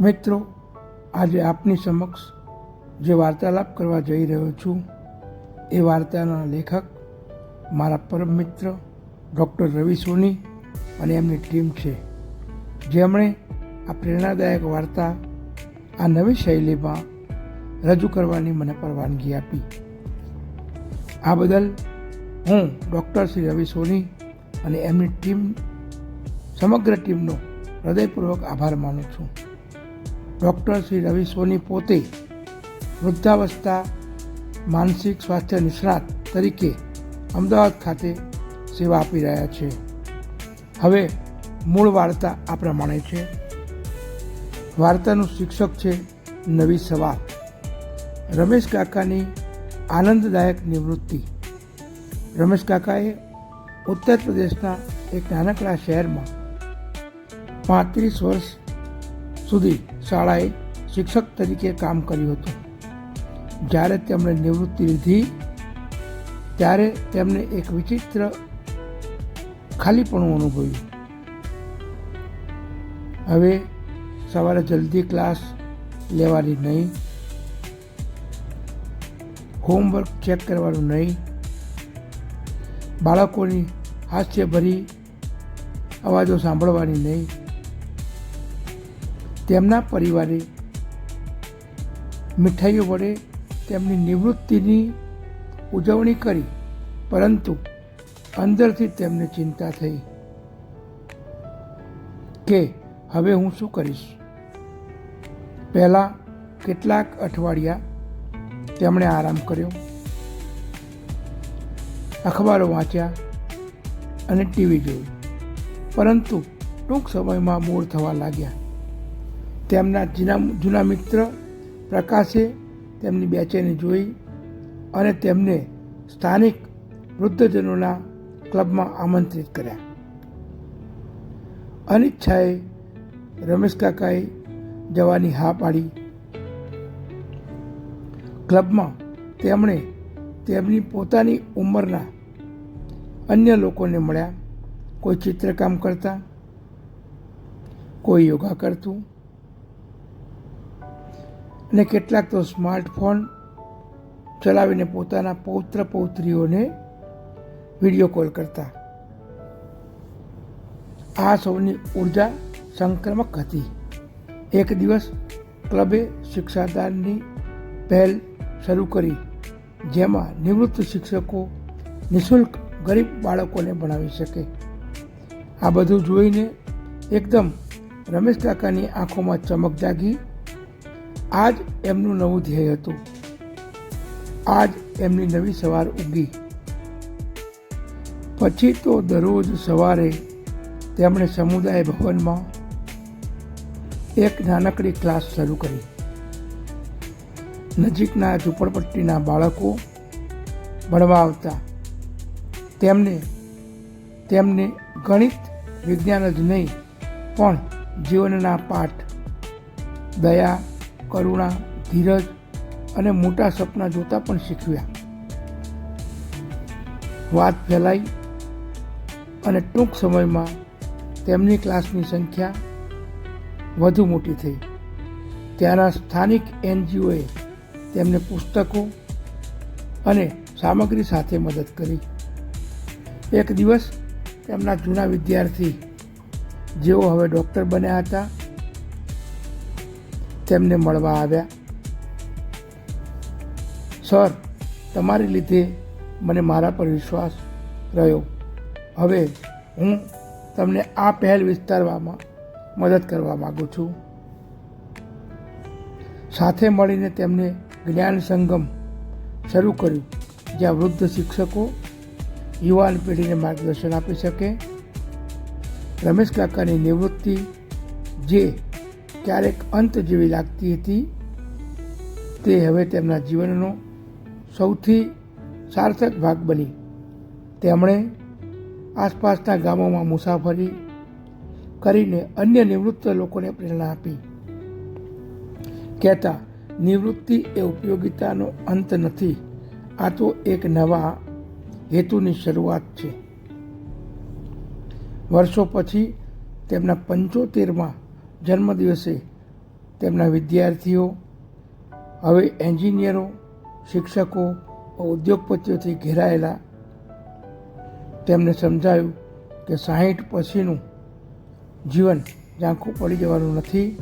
મિત્રો, આજે આપની સમક્ષ જે વાર્તાલાપ કરવા જઈ રહ્યો છું, એ વાર્તાના લેખક મારા પરમ મિત્ર ડૉક્ટર રવિ સોની અને એમની ટીમ છે. જેમણે આ પ્રેરણાદાયક વાર્તા, આ નવી શૈલીમાં રજૂ કરવાની મને પરવાનગી આપી. આ બદલ હું ડૉક્ટર શ્રી રવિ સોની અને એમની ટીમ, સમગ્ર ટીમનો હૃદયપૂર્વક આભાર માનું છું. ડૉક્ટર શ્રી રવિ સોની પોતે વૃદ્ધાવસ્થા, માનસિક સ્વાસ્થ્ય નિષ્ણાત તરીકે અમદાવાદ ખાતે સેવા આપી રહ્યા છે. હવે મૂળ વાર્તા આ પ્રમાણે છે. વાર્તાનું શિક્ષક છે નવી સવાર રમેશ કાકાની આનંદદાયક નિવૃત્તિ. રમેશ કાકાએ ઉત્તર પ્રદેશના એક નાનકડા શહેરમાં પાંત્રીસ વર્ષ સુધી શાળાએ શિક્ષક તરીકે કામ કર્યું હતું. જ્યારે તેમણે નિવૃત્તિ લીધી, ત્યારે તેમને એક વિચિત્ર ખાલીપણું અનુભવ્યું. હવે સવારે જલ્દી ક્લાસ લેવાની નહીં, હોમવર્ક ચેક કરવાનું નહીં, બાળકોની હાસ્યભરી અવાજો સાંભળવાની નહીં તેમના પરિવારે મીઠાઈઓ વડે તેમની નિવૃત્તિની ઉજવણી કરી, પરંતુ અંદરથી તેમને ચિંતા થઈ કે હવે હું શું કરીશ? પહેલાં કેટલાક અઠવાડિયા તેમણે આરામ કર્યો, અખબારો વાંચ્યા અને ટીવી જોયું. પરંતુ ટૂંક સમયમાં મૂળ થવા લાગ્યા. તેમના જૂના જૂના મિત્ર પ્રકાશે તેમની બેચેની જોઈ અને તેમને સ્થાનિક વૃદ્ધજનોના ક્લબમાં આમંત્રિત કર્યા. અનિચ્છાએ રમેશ કાકાએ જવાની હા પાડી. ક્લબમાં તેમણે તેમની પોતાની ઉંમરના અન્ય લોકોને મળ્યા. કોઈ ચિત્રકામ કરતા, કોઈ યોગા કરતું અને કેટલાક તો સ્માર્ટફોન ચલાવીને પોતાના પૌત્ર પૌત્રીઓને વીડિયો કોલ કરતા. આ સૌની ઊર્જા સંક્રમક હતી. એક દિવસ ક્લબે શિક્ષાદાનની પહેલ શરૂ કરી, જેમાં નિવૃત્ત શિક્ષકો નિઃશુલ્ક ગરીબ બાળકોને ભણાવી શકે. આ બધું જોઈને એકદમ રમેશ કાકાની આંખોમાં ચમક જાગી આજ એમનું નવું ધ્યેય હતું. આજ એમની નવી સવાર ઊગી. પછી તો દરરોજ સવારે તેમણે સમુદાય ભવનમાં એક નાનકડી ક્લાસ શરૂ કરી. નજીકના ઝૂંપડપટ્ટીના બાળકો ભણવા આવતા. તેમને તેમને ગણિત, વિજ્ઞાન જ નહીં, પણ જીવનના પાઠ, દયા કરુણા, ધીરજ અને મોટા સપના જોતા પણ શીખવ્યા. વાત ફેલાઈ અને ટૂંક સમયમાં તેમની ક્લાસની સંખ્યા વધુ મોટી થઈ. ત્યાંના સ્થાનિક એનજીઓએ તેમને પુસ્તકો અને સામગ્રી સાથે મદદ કરી. એક દિવસ તેમના જૂના વિદ્યાર્થી જેઓ હવે ડૉક્ટર બન્યા હતા તેમને મળવા આવ્યા. સર, તમારી લીધે મને મારા પર વિશ્વાસ રહ્યો. હવે હું તમને આ પહેલ વિસ્તારવામાં મદદ કરવા માગું છું. સાથે મળીને તેમને જ્ઞાન સંગમ શરૂ કર્યું, જ્યાં વૃદ્ધ શિક્ષકો યુવાન પેઢીને માર્ગદર્શન આપી શકે. રમેશ કાકાની નિવૃત્તિ જે ક્યારેક અંત જેવી લાગતી હતી. તે હવે તેમના જીવનનો સૌથી સાર્થક ભાગ બની. તેમણે આસપાસના ગામોમાં મુસાફરી કરીને અન્ય નિવૃત્ત લોકોને પ્રેરણા આપી. કહેતા, નિવૃત્તિ એ ઉપયોગિતાનો અંત નથી, આ તો એક નવા હેતુની શરૂઆત છે. વર્ષો પછી તેમના પંચોતેરમાં જન્મદિવસે તેમના વિદ્યાર્થીઓ, હવે એન્જિનિયરો, શિક્ષકો, ઉદ્યોગપતિઓથી ઘેરાયેલા. તેમને સમજાયું કે સાહીઠ પછીનું જીવન ઝાંખું પડી જવાનું નથી,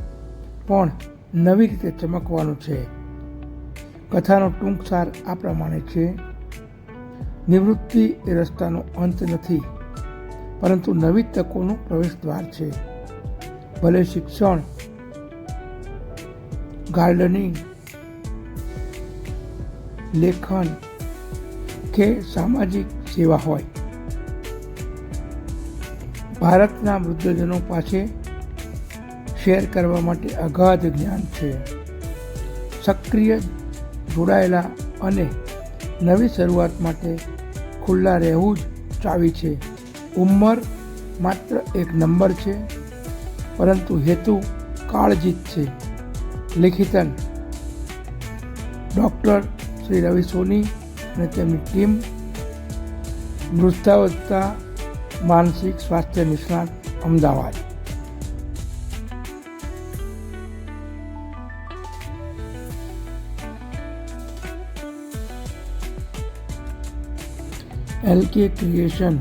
પણ નવી રીતે ચમકવાનું છે. કથાનો ટૂંક સાર આ પ્રમાણે છે. નિવૃત્તિ એ રસ્તાનો અંત નથી, પરંતુ નવી તકોનું પ્રવેશ દ્વાર છે. ભલે શિક્ષણ, ગાર્ડનિંગ, લેખન કે સામાજિક સેવા હોય. ભારતના વૃદ્ધજનો પાસે શેર કરવા માટે અગાધ જ્ઞાન છે. સક્રિય, જોડાયેલા અને નવી શરૂઆત માટે ખુલ્લા રહેવું જ ચાવી છે. ઉંમર માત્ર એક નંબર છે. પરંતુ હેતુ કાળજીત છે. લેખિતન. ડૉક્ટર શ્રી રવિ સોની અને તેમની ટીમ વૃદ્ધાવસ્થા માનસિક સ્વાસ્થ્ય નિષ્ણાત Ahmedabad. LK creation.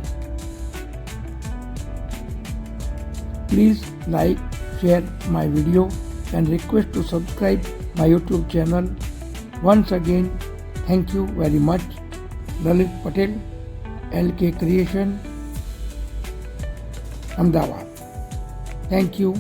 Please like, share my video and request to subscribe my YouTube channel. Once again, thank you very much. Lalit Patel, LK Creation, Ahmedabad. Thank you.